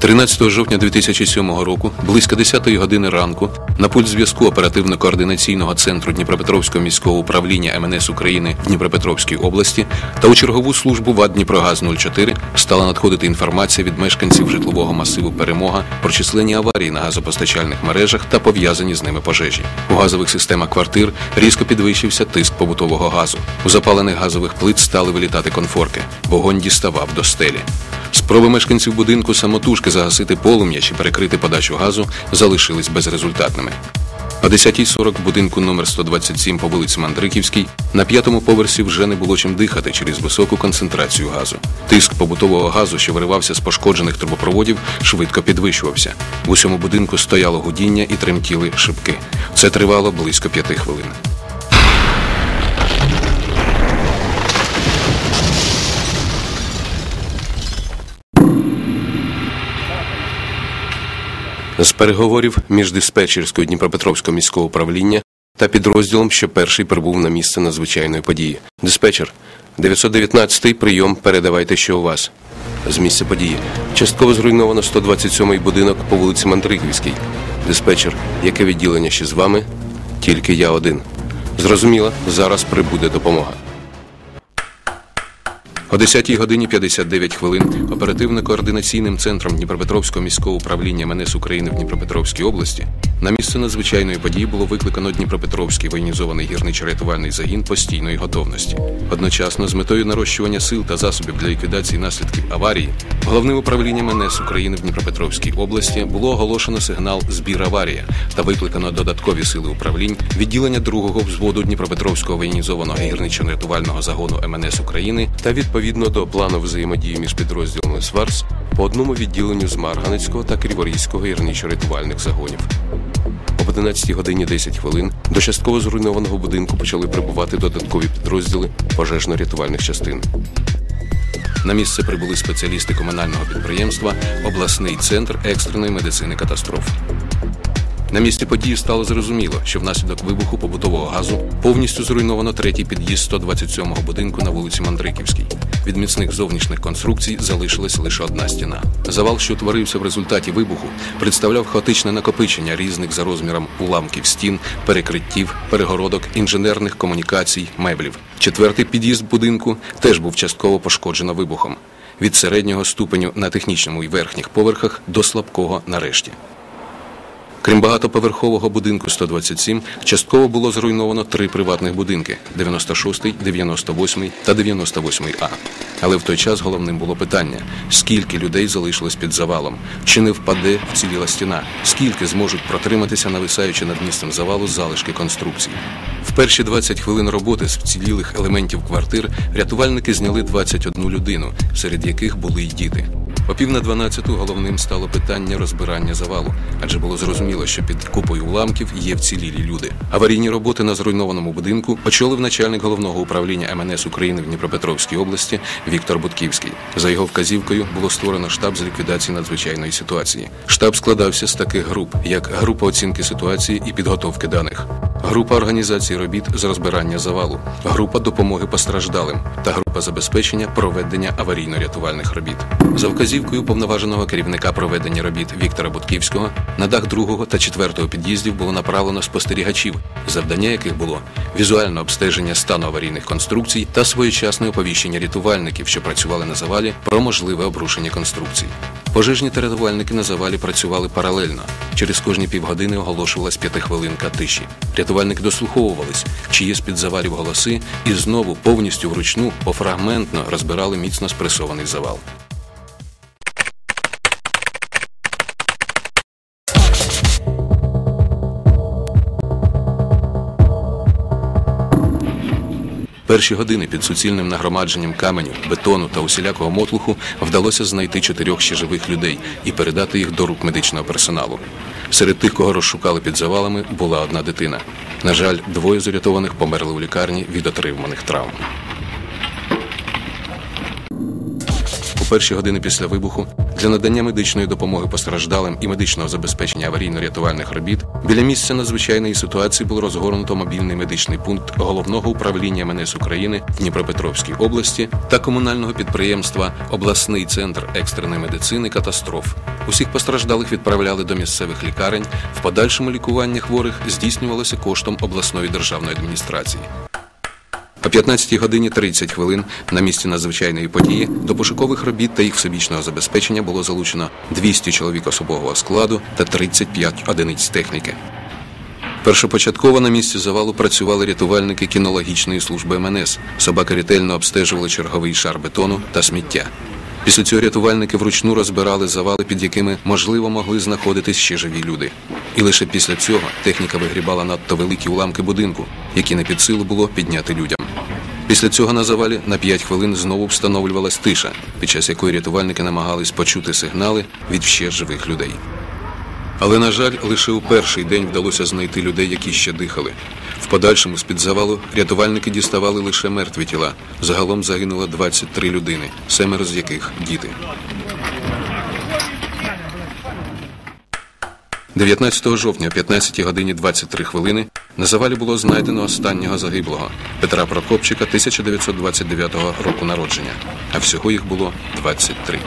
13 жовтня 2007 року, близько 10 години ранку, на пульт зв'язку оперативно-координаційного центру Дніпропетровського міського управління МНС України в Дніпропетровській області та у чергову службу ВАД Дніпрогаз 04 стала надходити інформація від мешканців житлового масиву Перемога про численні аварії на газопостачальних мережах та пов'язані з ними пожежі. У газових системах квартир різко підвищився тиск побутового газу. У запалених газових плит стали вилітати конфорки. Вогонь діставав до стелі. Спроби мешканців будинку самотужки загасити полум'я чи перекрити подачу газу залишились безрезультатними. О 10.40 в будинку номер 127 по вулиці Мандриківській на п'ятому поверсі вже не було чим дихати через високу концентрацію газу. Тиск побутового газу, що виривався з пошкоджених трубопроводів, швидко підвищувався. В усьому будинку стояло гудіння і тремтіли шибки. Це тривало близько п'яти хвилин. З переговорів між диспетчерською Дніпропетровського міського управління та підрозділом, що перший прибув на місце надзвичайної події. Диспетчер 919 прийом. Передавайте, що у вас. З місця події. Частково зруйновано 127-й будинок по вулиці Мандриківській. Диспетчер, яке відділення ще з вами? Тільки я один. Зрозуміло, зараз прибуде допомога. О 10 годині 59 хвилин оперативно-координаційним центром Дніпропетровського міського управління МНС України в Дніпропетровській області на місце надзвичайної події було викликано Дніпропетровський воєнізований гірничо-рятувальний загін постійної готовності. Одночасно, з метою нарощування сил та засобів для ліквідації наслідків аварії, головним управлінням МНС України в Дніпропетровській області було оголошено сигнал Збір аварія та викликано додаткові сили управлінь відділення другого взводу Дніпропетровського воєнізованого гірничо-рятувального загону МНС України та відповідно до плану взаємодії між підрозділами СВАРС по одному відділенню з Марганецького та Криворізького гірничо-рятувальних загонів. Об 11 годині 10 хвилин до частково зруйнованого будинку почали прибувати додаткові підрозділи пожежно-рятувальних частин. На місце прибули спеціалісти комунального підприємства Обласний центр екстреної медицини катастроф. На місці події стало зрозуміло, що внаслідок вибуху побутового газу повністю зруйновано третій під'їзд 127-го будинку на вулиці Мандриківській. Від міцних зовнішніх конструкцій залишилась лише одна стіна. Завал, що утворився в результаті вибуху, представляв хаотичне накопичення різних за розміром уламків стін, перекриттів, перегородок, інженерних комунікацій, меблів. Четвертий під'їзд будинку теж був частково пошкоджено вибухом. Від середнього ступеню на технічному і верхніх поверхах до слабкого нарешті. Крім багатоповерхового будинку 127, частково було зруйновано три приватних будинки 96, 98 та 98 А. Але в той час головним було питання: скільки людей залишилось під завалом, чи не впаде вціліла стіна, скільки зможуть протриматися, нависаючи над місцем завалу залишки конструкцій. В перші 20 хвилин роботи з вцілілих елементів квартир рятувальники зняли 21 людину, серед яких були й діти. О пів на 12 головним стало питання розбирання завалу, адже було зрозуміло, що під купою уламків є вцілілі люди. Аварійні роботи на зруйнованому будинку очолив начальник головного управління МНС України в Дніпропетровській області Віктор Бутківський. За його вказівкою було створено штаб з ліквідації надзвичайної ситуації. Штаб складався з таких груп, як група оцінки ситуації і підготовки даних, група організації робіт з розбирання завалу, група допомоги постраждалим та група забезпечення проведення аварійно-рятувальних робіт. За вказівкою повноваженого керівника проведення робіт Віктора Бутківського на дах другого та четвертого під'їздів було направлено спостерігачів, завдання яких було візуальне обстеження стану аварійних конструкцій та своєчасне оповіщення рятувальників, що працювали на завалі, про можливе обрушення конструкцій. Пожежні та рятувальники на завалі працювали паралельно. Через кожні півгодини оголошувалась п'ятихвилинка тиші. Рятувальники дослуховувались, чи є з-під завалів голоси, і знову повністю вручну, пофрагментно розбирали міцно спресований завал. Перші години під суцільним нагромадженням каменю, бетону та усілякого мотлуху вдалося знайти чотирьох ще живих людей і передати їх до рук медичного персоналу. Серед тих, кого розшукали під завалами, була одна дитина. На жаль, двоє зорятованих померли у лікарні від отриманих травм. У перші години після вибуху для надання медичної допомоги постраждалим і медичного забезпечення аварійно-рятувальних робіт біля місця надзвичайної ситуації було розгорнуто мобільний медичний пункт головного управління МНС України в Дніпропетровській області та комунального підприємства Обласний центр екстреної медицини катастроф. Усіх постраждалих відправляли до місцевих лікарень. В подальшому лікування хворих здійснювалося коштом обласної державної адміністрації. О 15 годині 30 хвилин на місці надзвичайної події до пошукових робіт та їх всебічного забезпечення було залучено 200 чоловік особового складу та 35 одиниць техніки. Першопочатково на місці завалу працювали рятувальники кінологічної служби МНС. Собаки ретельно обстежували черговий шар бетону та сміття. Після цього рятувальники вручну розбирали завали, під якими можливо могли знаходитись ще живі люди. І лише після цього техніка вигрібала надто великі уламки будинку, які не під силу було підняти людям. Після цього на завалі на 5 хвилин знову встановлювалась тиша, під час якої рятувальники намагались почути сигнали від ще живих людей. Але, на жаль, лише у перший день вдалося знайти людей, які ще дихали. В подальшому з-під завалу рятувальники діставали лише мертві тіла. Загалом загинуло 23 людини, семеро з яких діти. 19 жовтня о 15 годині 23 хвилини на завалі було знайдено останнього загиблого Петра Прокопчика 1929 року народження, а всього їх було 23.